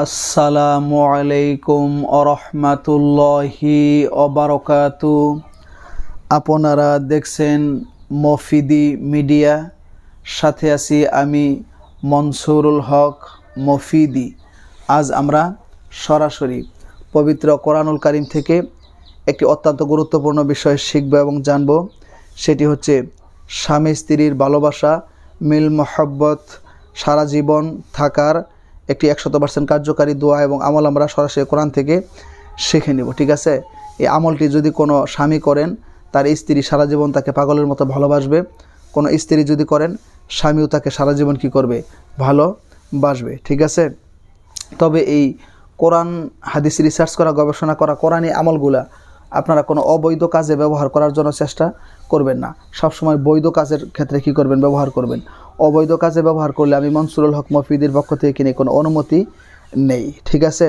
আসসালামু আলাইকুম আরহামাতুল্লাহি অবরকাতু আপনারা দেখছেন মফিদি মিডিয়া, সাথে আছি আমি মনসুরুল হক মফিদি। আজ আমরা সরাসরি পবিত্র কোরআনুল কারিম থেকে একটি অত্যন্ত গুরুত্বপূর্ণ বিষয় শিখব এবং জানব। সেটি হচ্ছে স্বামী স্ত্রীর ভালোবাসা, মিল মহব্বত, সারা জীবন থাকার একটি একশত পার্সেন্ট কার্যকারী দোয়া এবং আমল আমরা সরাসরি কোরআন থেকে শিখে নেব, ঠিক আছে? এই আমলটি যদি কোনো স্বামী করেন, তার স্ত্রী সারা জীবন তাকে পাগলের মতো ভালোবাসবে। কোনো স্ত্রী যদি করেন, স্বামীও তাকে সারা জীবন কী করবে? ভালোবাসবে ঠিক আছে? তবে এই কোরআন হাদিস রিসার্চ করা, গবেষণা করা, কোরআনী আমলগুলা আপনারা কোনো অবৈধ কাজে ব্যবহার করার জন্য চেষ্টা করবেন না। সবসময় বৈধ কাজের ক্ষেত্রে কী করবেন? ব্যবহার করবেন। অবৈধ কাজে ব্যবহার করলে আমি মনসুরুল হক মফিদের পক্ষ থেকে কিনে কোনো অনুমতি নেই। ঠিক আছে?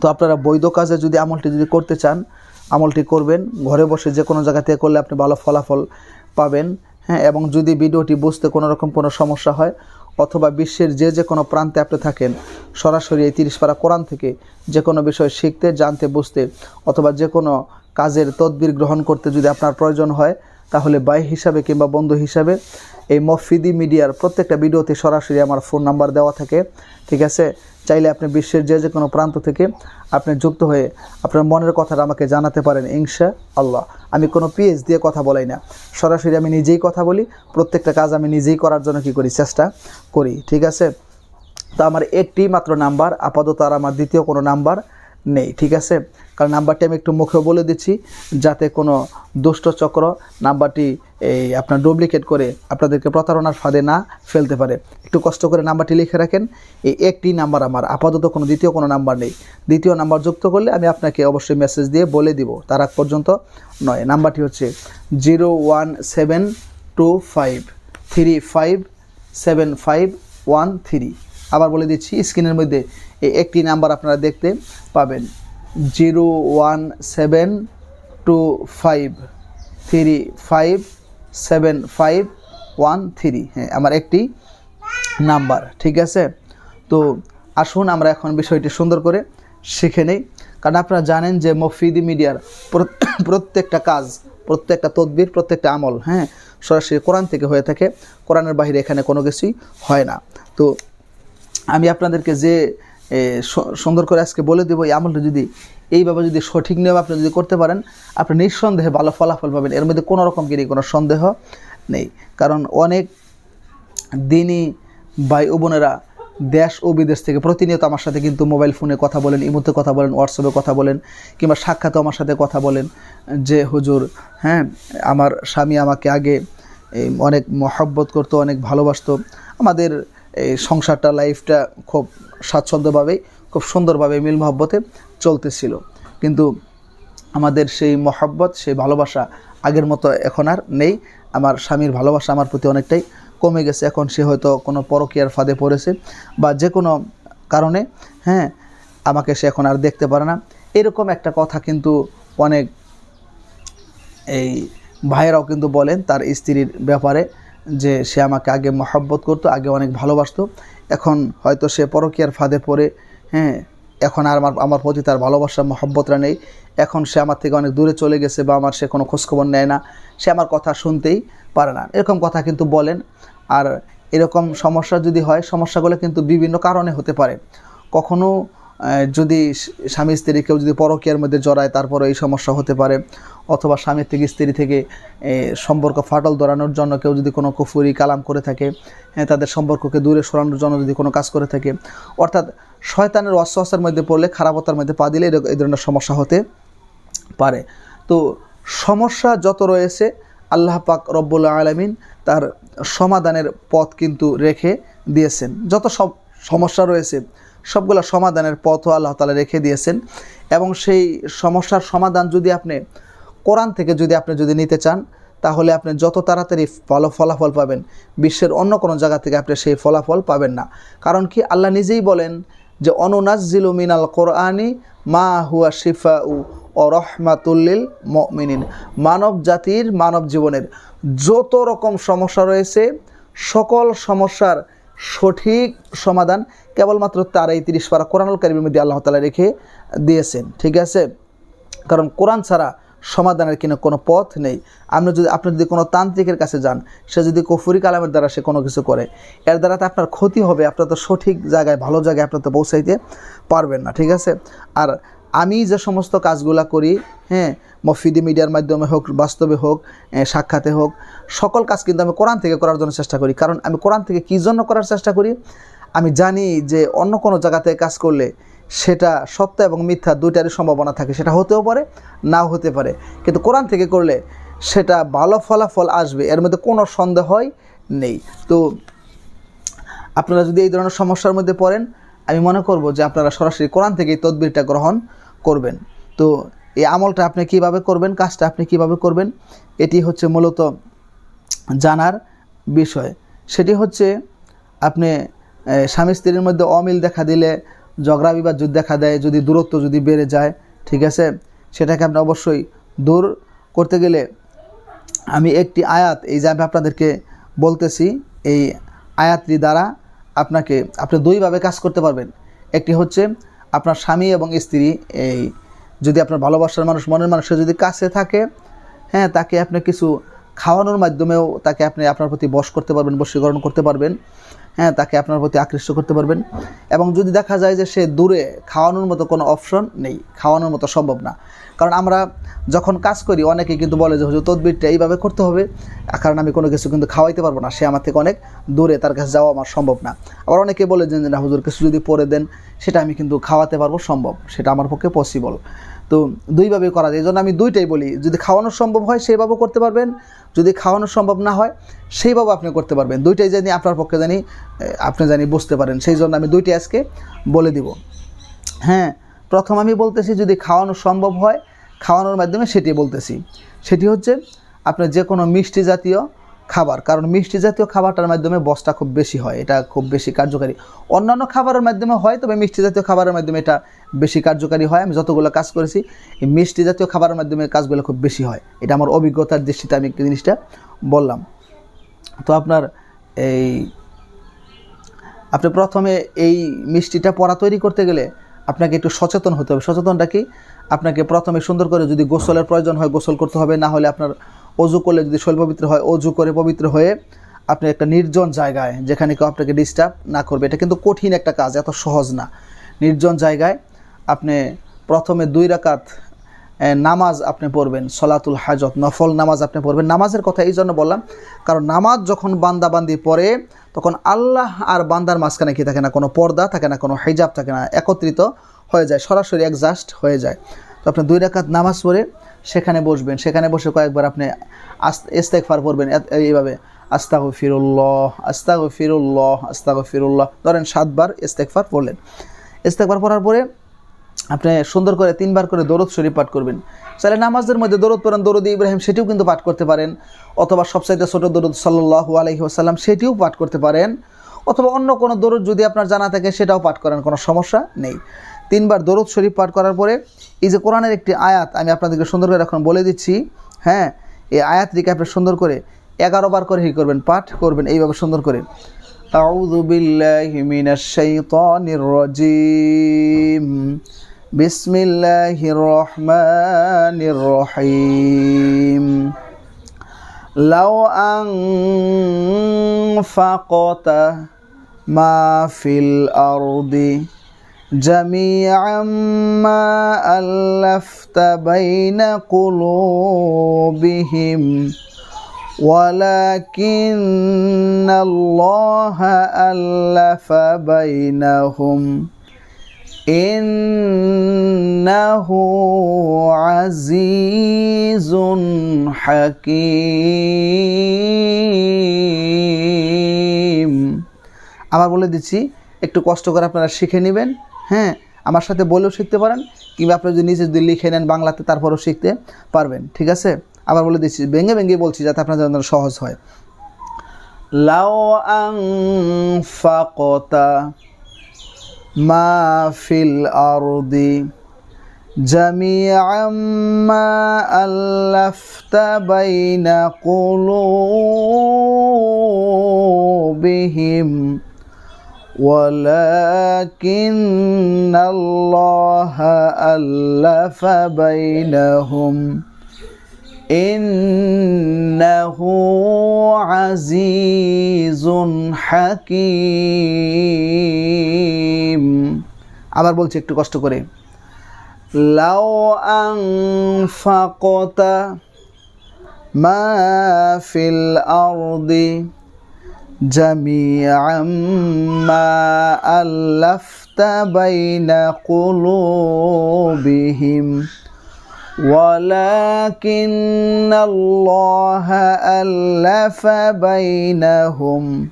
তো আপনারা বৈধ কাজে যদি আমলটি যদি করতে চান, আমলটি করবেন। ঘরে বসে যে কোনো জায়গা থেকে করলে আপনি ভালো ফলাফল পাবেন। হ্যাঁ এবং যদি ভিডিওটি বুঝতে কোনো রকম কোনো সমস্যা হয়, অথবা বিশ্বের যে যে কোনো প্রান্তে আপনি থাকেন, সরাসরি এই তিরিশ পারা কোরআন থেকে যে কোনো বিষয় শিখতে, জানতে, বুঝতে, অথবা যে কোনো কাজের তদবির গ্রহণ করতে যদি আপনার প্রয়োজন হয় তাহলে বাই হিসাবে কিংবা বন্ধু হিসাবে এই মফিদি মিডিয়ার প্রত্যেকটা ভিডিওতে সরাসরি আমার ফোন নাম্বার দেওয়া থাকে, ঠিক আছে? চাইলে আপনি বিশ্বের যে যে কোনো প্রান্ত থেকে আপনি যুক্ত হয়ে আপনার মনের কথাটা আমাকে জানাতে পারেন, ইনশা আল্লাহ। আমি কোনো পিএইচ দিয়ে কথা বলাই না। সরাসরি আমি নিজেই কথা বলি, প্রত্যেকটা কাজ আমি নিজেই করার জন্য কি করি? চেষ্টা করি, ঠিক আছে? তো আমার একটি মাত্র নাম্বার, আপাতত আর আমার দ্বিতীয় কোনো নাম্বার নেই, ঠিক আছে? কারণ নাম্বারটি আমি একটু মুখে বলে দিচ্ছি, যাতে কোনো দুষ্ট চক্র নাম্বারটি এই আপনার ডুপ্লিকেট করে আপনাদেরকে প্রতারণার ফাঁদে না ফেলতে পারে। একটু কষ্ট করে নাম্বারটি লিখে রাখেন, এই একটি নাম্বার আমার, আপাতত কোনো দ্বিতীয় কোনো নাম্বার নেই। দ্বিতীয় নাম্বার যুক্ত করলে আমি আপনাকে অবশ্যই মেসেজ দিয়ে বলে দিব, তার আগ পর্যন্ত নয়। নাম্বারটি হচ্ছে zero one seven two five three five seven five one three আবার বলে দিচ্ছি স্ক্রিনের মধ্যে এই একটি নাম্বার আপনারা দেখতে পাবেন। Zero one seven two five three five seven five one three. হ্যাঁ আমার একটি নাম্বার, ঠিক আছে? তো আসুন আমরা এখন বিষয়টি সুন্দর করে শিখে নেই। কারণ আপনারা জানেন যে মফিদি মিডিয়ার প্রত্যেকটা কাজ, প্রত্যেকটা তদবির, প্রত্যেকটা আমল হ্যাঁ সরাসরি কোরআন থেকে হয়ে থাকে। কোরআনের বাইরে এখানে কোনো কিছুই হয় না। তো আমি আপনাদেরকে যে সুন্দর করে আজকে বলে দেবো এই আমলটা যদি, এইভাবে যদি সঠিক নিয়ম আপনি যদি করতে পারেন, আপনি নিঃসন্দেহে ভালো ফলাফল পাবেন। এর মধ্যে কোনো রকম কি কোনো সন্দেহ নেই। কারণ অনেক দিনই ভাই ও বোনেরা দেশ ও বিদেশ থেকে প্রতিনিয়ত আমার সাথে কিন্তু মোবাইল ফোনে কথা বলেন ইমুতে কথা বলেন হোয়াটসঅ্যাপে কথা বলেন, কিংবা সাক্ষাৎ আমার সাথে কথা বলেন যে, হুজুর হ্যাঁ আমার স্বামী আমাকে আগে অনেক মহব্বত করতো, অনেক ভালোবাসতো। আমাদের এই সংসারটা লাইফটা খুব স্বাচ্ছন্দ্যভাবেই, খুব সুন্দরভাবে মিল মহব্বতে চলতেছিল। কিন্তু আমাদের সেই মহব্বত, সেই ভালোবাসা আগের মতো এখন আর নেই। আমার স্বামীর ভালোবাসা আমার প্রতি অনেকটাই কমে গেছে। এখন সে হয়তো কোনো পরকীয়ার ফাঁদে পড়েছে বা যে কোনো কারণে হ্যাঁ আমাকে সে এখন আর দেখতে পারে না। এরকম একটা কথা কিন্তু অনেক এই ভাইয়েরাও কিন্তু বলেন, তার স্ত্রীর ব্যাপারে। যে সে আমাকে আগে মহব্বত করতো, আগে অনেক ভালোবাসতো। এখন হয়তো সে পরকীয়ার ফাঁদে পড়ে হ্যাঁ এখন আর আমার আমার প্রতি তার ভালোবাসা মহব্বতটা নেই। এখন সে আমার থেকে অনেক দূরে চলে গেছে বা আমার সে কোনো খোঁজখবর নেয় না। সে আমার কথা শুনতেই পারে না। এরকম কথা কিন্তু বলেন। আর এরকম সমস্যা যদি হয়, সমস্যাগুলো কিন্তু বিভিন্ন কারণে হতে পারে। কখনো যদি স্বামী স্ত্রী কেউ যদি পরকীয়ার মধ্যে জড়ায় তারপরে এই সমস্যা হতে পারে। অথবা স্বামী থেকে স্ত্রী থেকে সম্পর্ক ফাটল ধরানোর জন্য কেউ যদি কোনো কুফুরি কালাম করে থাকে হ্যাঁ তাদের সম্পর্ককে দূরে সরানোর জন্য যদি কোনো কাজ করে থাকে, অর্থাৎ শয়তানের অস্বস্থার মধ্যে পড়লে, খারাপতার মধ্যে পা দিলে এই ধরনের সমস্যা হতে পারে। তো সমস্যা যত রয়েছে, আল্লাহ পাক রব্বুল আলমিন তার সমাধানের পথ কিন্তু রেখে দিয়েছেন। যত সব, সমস্যা রয়েছে সবগুলো সমাধানের পথও আল্লাহ তালা রেখে দিয়েছেন। এবং সেই সমস্যার সমাধান যদি আপনি কোরআন থেকে যদি আপনি যদি নিতে চান, তাহলে আপনি যত তাড়াতাড়ি ভালো ফলাফল পাবেন, বিশ্বের অন্য কোনো জায়গা থেকে আপনি সেই ফলাফল পাবেন না। কারণ কি? আল্লাহ নিজেই বলেন যে অনুনাজিলু মিনাল কোরআনি মা হুয়া শিফা উ ও রহমাতুল্লিল মিনিন মানব জাতির মানব জীবনের যত রকম সমস্যা রয়েছে, সকল সমস্যার সঠিক সমাধান কেবলমাত্র তার এই তিরিশ পারা কোরআনুল কারিমের মধ্যে আল্লাহ তালা রেখে দিয়েছেন, ঠিক আছে? কারণ কোরআন ছাড়া সমাধানের কিনা কোনো পথ নেই। আপনি যদি আপনি যদি কোনো তান্ত্রিকের কাছে যান, সে যদি কফুরি কালামের দ্বারা সে কোনো কিছু করে, এর দ্বারা তো আপনার ক্ষতি হবে। আপনার তো সঠিক জায়গায়, ভালো জায়গায় আপনার তো পৌঁছাইতে পারবেন না, ঠিক আছে? আর আমি যে সমস্ত কাজগুলা করি হ্যাঁ মফিদি মিডিয়ার মাধ্যমে হোক, বাস্তবে হোক সাক্ষাতে হোক, সকল কাজ কিন্তু আমি কোরআন থেকে করার জন্য চেষ্টা করি। কারণ আমি কোরআন থেকে কী জন্য করার চেষ্টা করি? আমি জানি যে অন্য কোনো জায়গাতে কাজ করলে সেটা সত্য এবং মিথ্যা দুইটারই সম্ভাবনা থাকে। সেটা হতেও পারে, নাও হতে পারে। কিন্তু কোরআন থেকে করলে সেটা ভালো ফলাফল আসবে, এর মধ্যে কোনো সন্দেহই নেই। তো আপনারা যদি এই ধরনের সমস্যার মধ্যে পড়েন আমি মনে করব যে আপনারা সরাসরি কোরআন থেকে এই তদবিরটা গ্রহণ করবেন। তো এই আমলটা আপনি কীভাবে করবেন, কাজটা আপনি কীভাবে করবেন, এটি হচ্ছে মূলত জানার বিষয়। সেটি হচ্ছে আপনি স্বামী স্ত্রীর মধ্যে অমিল দেখা দিলে, ঝগড়া বিবাদ যদি দেখা দেয়, যদি দূরত্ব যদি বেড়ে যায়, ঠিক আছে? সেটাকে আপনি অবশ্যই দূর করতে গেলে আমি একটি আয়াত, এই যে আমি আপনাদেরকে বলতেছি, এই আয়াতটি দ্বারা আপনাকে, আপনি দুইভাবে কাজ করতে পারবেন। একটি হচ্ছে আপনার স্বামী এবং স্ত্রী, এই যদি আপনার ভালোবাসার মানুষ, মনের মানুষের যদি কাছে থাকে হ্যাঁ তাকে আপনি কিছু খাওয়ানোর মাধ্যমেও তাকে আপনি আপনার প্রতি বশ করতে পারবেন, বশীকরণ করতে পারবেন। হ্যাঁ তাকে আপনার প্রতি আকৃষ্ট করতে পারবেন। এবং যদি দেখা যায় যে সে দূরে খাওয়ানোর মতো কোনো অপশন নেই, খাওয়ানোর মতো সম্ভব না। কারণ আমরা যখন কাজ করি, অনেকে কিন্তু বলে যে, হুজুর, তদবিরটা এইভাবে করতে হবে। কারণ আমি কোনো কিছু কিন্তু খাওয়াইতে পারব না। সে আমার থেকে অনেক দূরে, তার কাছে যাওয়া আমার সম্ভব না। আবার অনেকে বলে যে, না, হুজুর, কিছু যদি পরে দেন, সেটা আমি কিন্তু খাওয়াতে পারব সম্ভব। সেটা আমার পক্ষে পসিবল তো দুইভাবে করা যায়। এই জন্য আমি দুইটাই বলি, যদি খাওয়ানো সম্ভব হয় সেইভাবেও করতে পারবেন, যদি খাওয়ানো সম্ভব না হয় সেইভাবে আপনি করতে পারবেন। দুইটাই জানি আপনার পক্ষে জানি আপনি জানি বুঝতে পারেন। সেই জন্য আমি দুইটাই আজকে বলে দিব। হ্যাঁ প্রথম আমি বলতেছি যদি খাওয়ানো সম্ভব হয়, খাওয়ানোর মাধ্যমে সেটি বলতেছি। সেটি হচ্ছে আপনার যে কোনো মিষ্টি জাতীয় খাবার, কারণ মিষ্টি জাতীয় খাবারটার মাধ্যমে বসটা খুব বেশি হয়, এটা খুব বেশি কার্যকারী। অন্যান্য খাবারের মাধ্যমে হয়, তবে মিষ্টি জাতীয় খাবারের মাধ্যমে এটা বেশি কার্যকারী হয়। আমি যতগুলো কাজ করেছি, এই মিষ্টি জাতীয় খাবারের মাধ্যমে কাজগুলো খুব বেশি হয়। এটা আমার অভিজ্ঞতার দৃষ্টিতে আমি একটা জিনিসটা বললাম। তো আপনার এই, আপনি প্রথমে এই মিষ্টিটা পড়া তৈরি করতে গেলে আপনাকে একটু সচেতন হতে হবে। সচেতনটা কি? আপনাকে প্রথমে সুন্দর করে যদি গোসলের প্রয়োজন হয় গোসল করতে হবে, না হলে আপনার অজু করলে যদি শৈল পবিত্র হয়, অজু করে পবিত্র হয়ে আপনি একটা নির্জন জায়গায় যেখানে কেউ আপনাকে ডিস্টার্ব না করবে, এটা কিন্তু কঠিন একটা কাজ, এত সহজ না। নির্জন জায়গায় আপনি প্রথমে দুই রাকাত নামাজ আপনি পড়বেন, সলাতুল হাজত, নফল নামাজ আপনি পড়বেন। নামাজের কথা এই জন্য বললাম, কারণ নামাজ যখন বান্দাবান্দি পড়ে, তখন আল্লাহ আর বান্দার মাঝখানে কি থাকে না, কোনো পর্দা থাকে না, কোনো হিজাব থাকে না, একত্রিত হয়ে যায়, সরাসরি একজাস্ট হয়ে যায়। তো আপনি দুই রাকাত নামাজ পড়ে সেখানে বসবেন, সেখানে বসে কয়েকবার আপনি ইস্তেকফার পড়বেন, এত- এইভাবে আস্তাগ ফিরুল্লাহ আস্তাগ ফিরুল্লাহ আস্তাগ ফিরুল্লাহ ধরেন সাতবার ইস্তেকফার পড়লেন। ইস্তেকফার পড়ার পরে আপনি সুন্দর করে তিনবার করে দরদ শরীফ পাঠ করবেন। চাইলে নামাজের মধ্যে দরদ পড়েন, দরদ ইব্রাহিম সেটিও কিন্তু পাঠ করতে পারেন, অথবা সবচাইতে ছোট দরদ সাল্লাহু আলহি আসাল্লাম সেটিও পাঠ করতে পারেন, অথবা অন্য কোনো দরদ যদি আপনার জানা থাকে সেটাও পাঠ করেন, কোনো সমস্যা নেই। তিনবার দরদ শরীফ পাঠ করার পরে এই যে কোরআনের একটি আয়াত আমি আপনাদেরকে সুন্দর করে এখন বলে দিচ্ছি হ্যাঁ এই আয়াতটিকে আপনি সুন্দর করে এগারো বার করে হি করবেন পাঠ করবেন এইভাবে সুন্দর করে أعوذ بالله من الشيطان الرجيم بسم الله الرحمن الرحيم لو أنفقت ما في الأرض جميعا ما ألفت بين قلوبهم ولكن الله ألف بينهم إنه عزيز حكيم আবার বলে দিচ্ছি একটু কষ্ট করে আপনারা শিখে নেবেন হ্যাঁ আমার সাথে বলেও শিখতে পারেন কিংবা আপনি যদি নিজে যদি লিখে নেন বাংলাতে তারপরেও শিখতে পারবেন ঠিক আছে আবার বলে দিচ্ছি ভেঙে ভেঙে বলছি যাতে আপনাদের জন্য সহজ হয় লাও আনফাকতা মা ফিল আরদি جميعا ما ألفت بين قلوبهم ولكن الله ألف بينهم إنه عزيز حكيم আবার বলছি একটু কষ্ট করে লাউ আনফাকতা মা ফিল আরদি جميعا ما ألفت بين قلوبهم ولكن الله ألف بينهم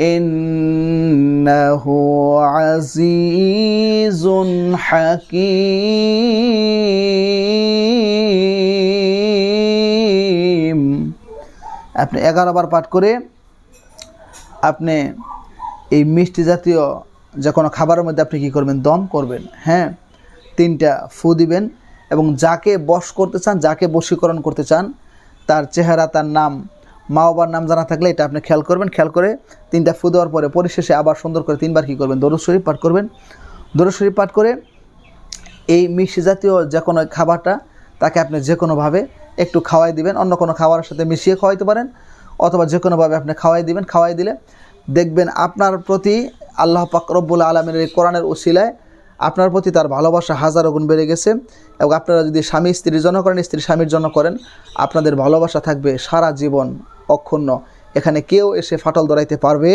إنه عزيز حكيم আপনি এগারো বার পাঠ করে আপনি এই মিষ্টি জাতীয় যে কোনো খাবারের মধ্যে আপনি কী করবেন? দম করবেন। হ্যাঁ তিনটা ফু দিবেন এবং যাকে বশ করতে চান, যাকে বশীকরণ করতে চান, তার চেহারা, তার নাম, মা বাবার নাম জানা থাকলে এটা আপনি খেয়াল করবেন। খেয়াল করে তিনটা ফু দেওয়ার পরে পরিশেষে আবার সুন্দর করে তিনবার কী করবেন? দরুদ শরীফ পাঠ করবেন। দরুদ শরীফ পাঠ করে এই মিষ্টি জাতীয় যে কোনো খাবারটা তাকে আপনি যে কোনোভাবে একটু খাওয়াই দিবেন। অন্য কোনো খাবারের সাথে মিশিয়ে খাওয়াইতে পারেন। অথবা যে কোনোভাবে আপনি খাওয়াই দিবেন, খাওয়াই দিলে দেখবেন আপনার প্রতি আল্লাহ পাক রব্বুল আলমের এই কোরআনের ওসিলায় আপনার প্রতি তার ভালোবাসা হাজারো গুণ বেড়ে গেছে এবং আপনারা যদি স্বামী স্ত্রীর জন্য করেন স্ত্রী স্বামীর জন্য করেন, আপনাদের ভালোবাসা থাকবে সারা জীবন অক্ষুণ্ণ। এখানে কেউ এসে ফাটল ধরাইতে পারবে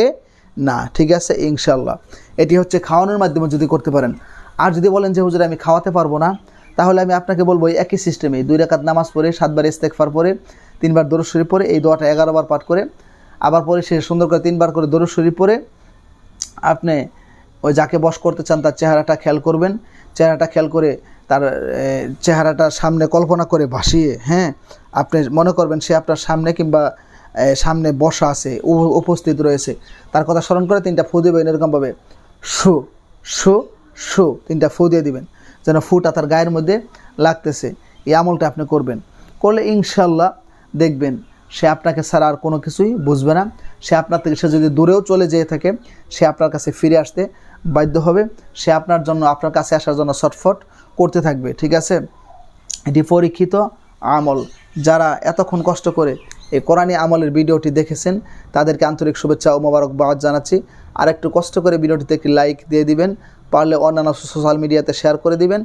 না, ঠিক আছে? ইনশাল্লাহ এটি হচ্ছে খাওয়ানোর মাধ্যমে যদি করতে পারেন। আর যদি বলেন যে, হুজুর, আমি খাওয়াতে পারব না, তাহলে আমি আপনাকে বলব একই সিস্টেমে দুই রাকাত নামাজ পড়ে, সাতবার ইস্তেকফার পরে তিনবার দরুদ শরীফ পরে এই দোয়াটা এগারো বার পাঠ করে। আবার পরে সে সুন্দর করে তিনবার করে দরুদ শরীফ পরে আপনি ওই যাকে বশ করতে চান, তার চেহারাটা খেয়াল করবেন। চেহারাটা খেয়াল করে তার চেহারাটা সামনে কল্পনা করে ভাসিয়ে হ্যাঁ আপনি মনে করবেন সে আপনার সামনে কিংবা সামনে বসা আছে উপস্থিত রয়েছে। তার কথা স্মরণ করে তিনটা ফু দেবেন এরকমভাবে। শু শু শু তিনটা ফু দিয়ে দিবেন। যেন ফুটা তার গায়ের মধ্যে লাগতেছে। এই আমলটা আপনি করবেন। করলে ইনশাল্লাহ দেখবেন সে আপনাকে ছাড়া আর কোনো কিছুই বুঝবে না। সে আপনার থেকে, সে যদি দূরেও চলে যেয়ে থাকে, সে আপনার কাছে ফিরে আসতে বাধ্য হবে। সে আপনার জন্য, আপনার কাছে আসার জন্য ছটফট করতে থাকবে, ঠিক আছে? এটি পরীক্ষিত আমল। যারা এতক্ষণ কষ্ট করে এই কোরআনী আমলের ভিডিওটি দেখেছেন, তাদেরকে আন্তরিক শুভেচ্ছা ও মোবারকবাদ জানাচ্ছি। আর একটু কষ্ট করে ভিডিওটিতে একটি লাইক দিয়ে দিবেন, পারলে অন্যান্য সোশ্যাল মিডিয়াতে শেয়ার করে দিবেন।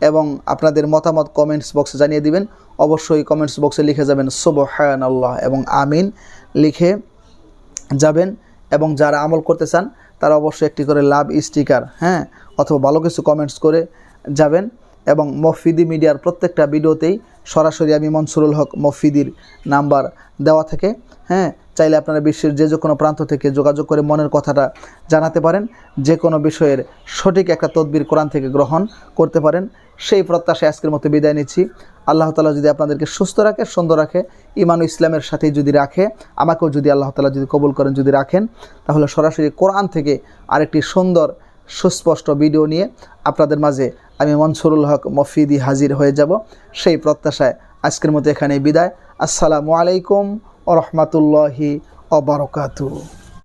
এবং আপনাদের মতামত কমেন্টস বক্সে জানিয়ে দিবেন। অবশ্যই কমেন্টস বক্সে লিখে যাবেন সুবহান আল্লাহ এবং আমিন লিখে যাবেন। এবং যারা আমল করতে চান, তারা অবশ্যই একটি করে লাভ স্টিকার হ্যাঁ অথবা ভালো কিছু কমেন্টস করে যাবেন। এবং মফিদি মিডিয়ার প্রত্যেকটা ভিডিওতেই সরাসরি আমি মনসুরুল হক মফিদির নাম্বার দেওয়া থাকে। হ্যাঁ চাইলে আপনারা বিশ্বের যে কোনো প্রান্ত থেকে যোগাযোগ করে মনের কথাটা জানাতে পারেন যে কোনো বিষয়ের সঠিক একটা তদবির কোরআন থেকে গ্রহণ করতে পারেন। সেই প্রত্যাশায় আজকের মতো বিদায় নিচ্ছি। আল্লাহ তালা যদি আপনাদেরকে সুস্থ রাখে, সুন্দর রাখে ইমান ইসলামের সাথেই যদি রাখে, আমাকেও যদি আল্লাহ তালা যদি কবুল করেন, যদি রাখেন, তাহলে সরাসরি কোরআন থেকে আরেকটি সুন্দর, সুস্পষ্ট ভিডিও নিয়ে আপনাদের মাঝে আমি মনসুরুল হক মফিদি হাজির হয়ে যাব। সেই প্রত্যাশায় আজকের মতো এখানে বিদায়। আসসালামু আলাইকুম ও রহমতুল্লাহি অবরকাতু